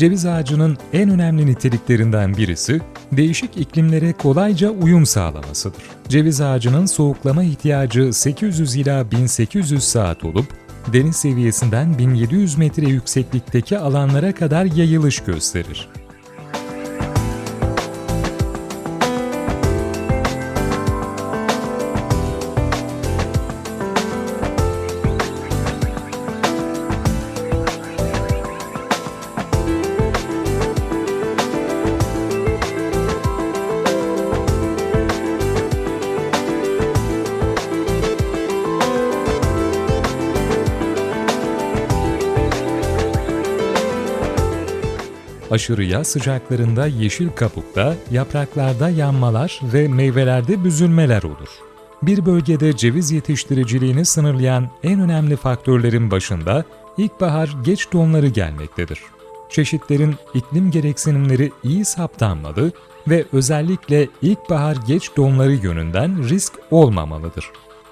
Ceviz ağacının en önemli niteliklerinden birisi, değişik iklimlere kolayca uyum sağlamasıdır. Ceviz ağacının soğuklama ihtiyacı 800 ila 1800 saat olup, deniz seviyesinden 1700 metre yükseklikteki alanlara kadar yayılış gösterir. Aşırı yaz sıcaklarında yeşil kabukta, yapraklarda yanmalar ve meyvelerde büzülmeler olur. Bir bölgede ceviz yetiştiriciliğini sınırlayan en önemli faktörlerin başında ilkbahar geç donları gelmektedir. Çeşitlerin iklim gereksinimleri iyi saptanmalı ve özellikle ilkbahar geç donları yönünden risk olmamalıdır.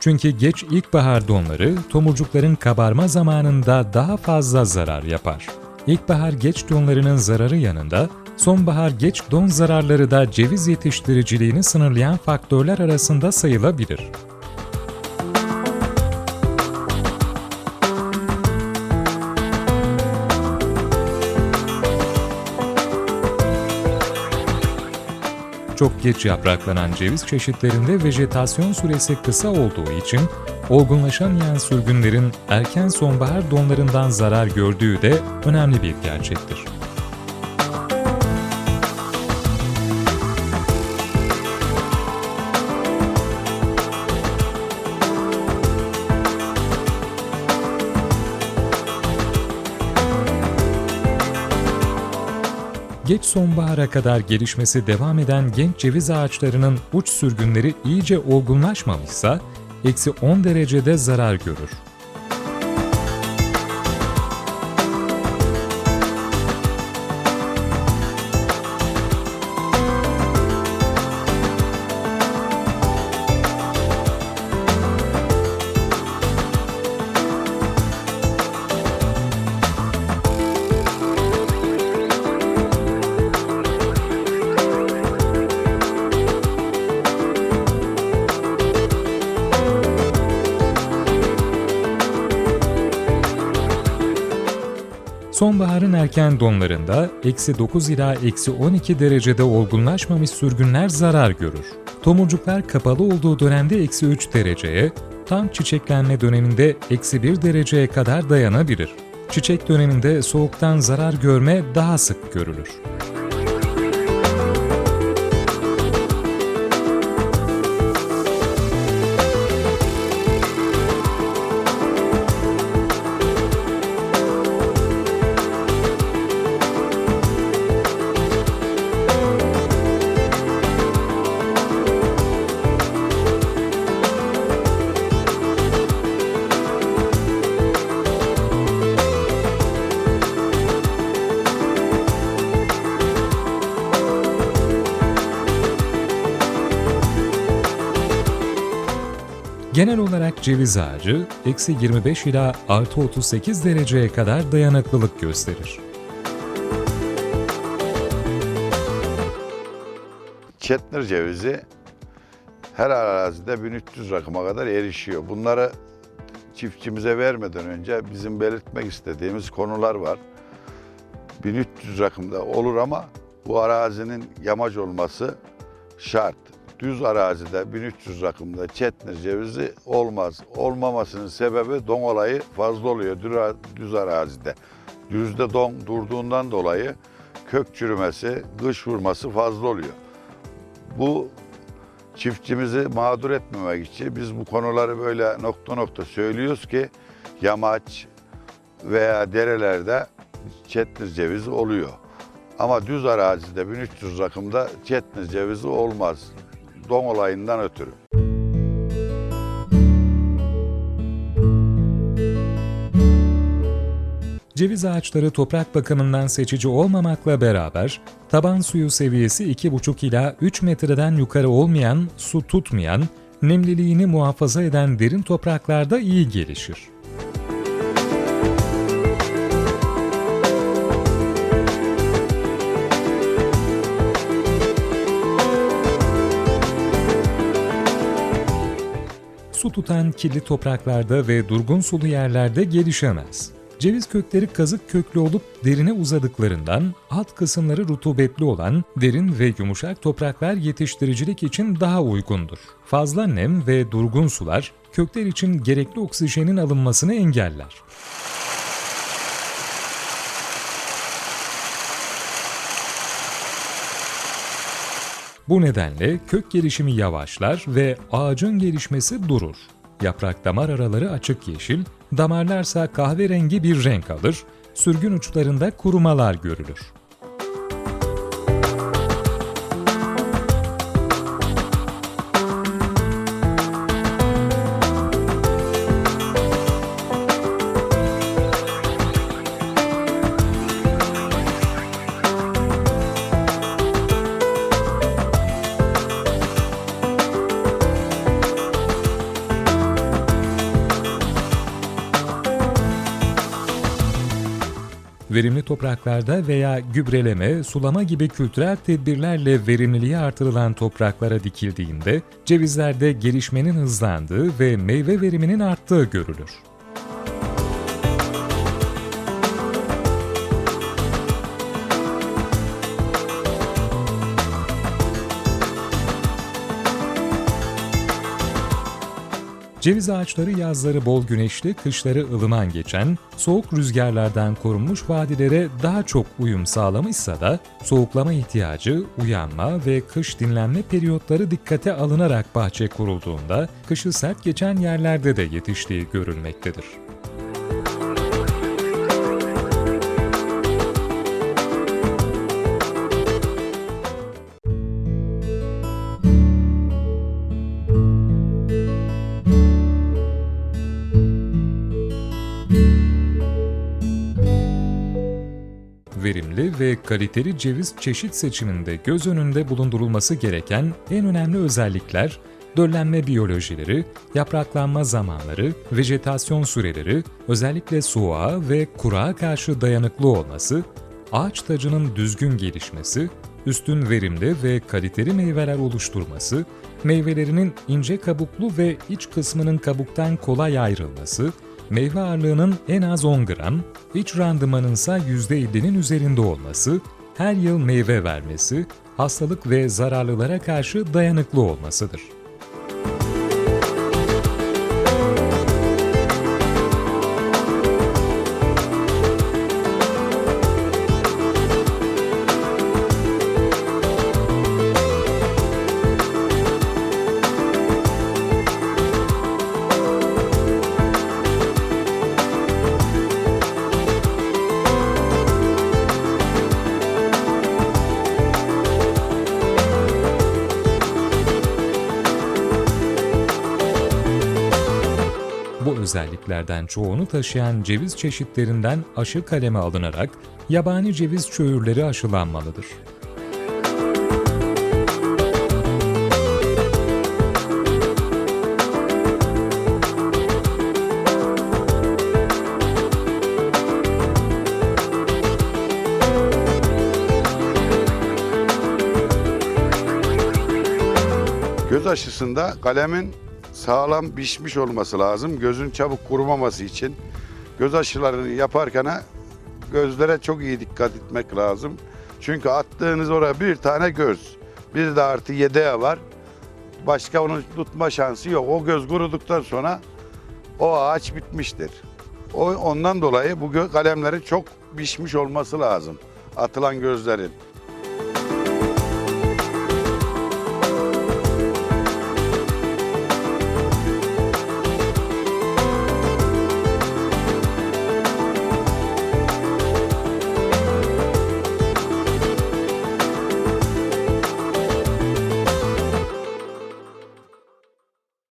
Çünkü geç ilkbahar donları tomurcukların kabarma zamanında daha fazla zarar yapar. İlkbahar geç donlarının zararı yanında, sonbahar geç don zararları da ceviz yetiştiriciliğini sınırlayan faktörler arasında sayılabilir. Çok geç yapraklanan ceviz çeşitlerinde vejetasyon süresi kısa olduğu için olgunlaşamayan sürgünlerin erken sonbahar donlarından zarar gördüğü de önemli bir gerçektir. Geç sonbahara kadar gelişmesi devam eden genç ceviz ağaçlarının uç sürgünleri iyice olgunlaşmamışsa, eksi 10 derecede zarar görür. Sonbaharın erken donlarında eksi 9 ila eksi 12 derecede olgunlaşmamış sürgünler zarar görür. Tomurcuklar kapalı olduğu dönemde eksi 3 dereceye, tam çiçeklenme döneminde eksi 1 dereceye kadar dayanabilir. Çiçek döneminde soğuktan zarar görme daha sık görülür. Genel olarak ceviz ağacı, eksi 25 ila artı 38 dereceye kadar dayanıklılık gösterir. Çetnir cevizi her arazide 1300 rakıma kadar erişiyor. Bunları çiftçimize vermeden önce bizim belirtmek istediğimiz konular var. 1300 rakımda olur ama bu arazinin yamaç olması şart. Düz arazide 1300 rakımda çetnir cevizi olmaz. Olmamasının sebebi don olayı fazla oluyor düz arazide. Düzde don durduğundan dolayı kök çürümesi, kış vurması fazla oluyor. Bu çiftçimizi mağdur etmemek için biz bu konuları böyle nokta nokta söylüyoruz ki yamaç veya derelerde çetnir cevizi oluyor. Ama düz arazide 1300 rakımda çetnir cevizi olmaz. Don olayından ötürü. Ceviz ağaçları toprak bakımından seçici olmamakla beraber, taban suyu seviyesi 2,5 ila 3 metreden yukarı olmayan, su tutmayan, nemliliğini muhafaza eden derin topraklarda iyi gelişir. Su tutan kirli topraklarda ve durgun sulu yerlerde gelişemez. Ceviz kökleri kazık köklü olup derine uzadıklarından alt kısımları rutubetli olan derin ve yumuşak topraklar yetiştiricilik için daha uygundur. Fazla nem ve durgun sular kökler için gerekli oksijenin alınmasını engeller. Bu nedenle kök gelişimi yavaşlar ve ağacın gelişmesi durur. Yaprak damar araları açık yeşil, damarlarsa kahverengi bir renk alır, sürgün uçlarında kurumalar görülür. Verimli topraklarda veya gübreleme, sulama gibi kültürel tedbirlerle verimliliği artırılan topraklara dikildiğinde cevizlerde gelişmenin hızlandığı ve meyve veriminin arttığı görülür. Ceviz ağaçları yazları bol güneşli, kışları ılıman geçen, soğuk rüzgarlardan korunmuş vadilere daha çok uyum sağlamışsa da soğuklama ihtiyacı, uyanma ve kış dinlenme periyotları dikkate alınarak bahçe kurulduğunda kışı sert geçen yerlerde de yetiştiği görülmektedir. Verimli ve kaliteli ceviz çeşit seçiminde göz önünde bulundurulması gereken en önemli özellikler döllenme biyolojileri, yapraklanma zamanları, vejetasyon süreleri, özellikle soğuğa ve kurağa karşı dayanıklı olması, ağaç tacının düzgün gelişmesi, üstün verimli ve kaliteli meyveler oluşturması, meyvelerinin ince kabuklu ve iç kısmının kabuktan kolay ayrılması, meyve ağırlığının en az 10 gram, iç randımanın ise %50'nin üzerinde olması, her yıl meyve vermesi, hastalık ve zararlılara karşı dayanıklı olmasıdır. Özelliklerden çoğunu taşıyan ceviz çeşitlerinden aşı kaleme alınarak yabani ceviz çöğürleri aşılanmalıdır. Göz aşısında kalemin sağlam pişmiş olması lazım. Gözün çabuk kurumaması için. Göz aşılarını yaparken gözlere çok iyi dikkat etmek lazım. Çünkü attığınız oraya bir tane göz. Bir de artı yedeğe var. Başka onu tutma şansı yok. O göz kuruduktan sonra o ağaç bitmiştir. O, ondan dolayı bu kalemlerin çok pişmiş olması lazım. Atılan gözlerin.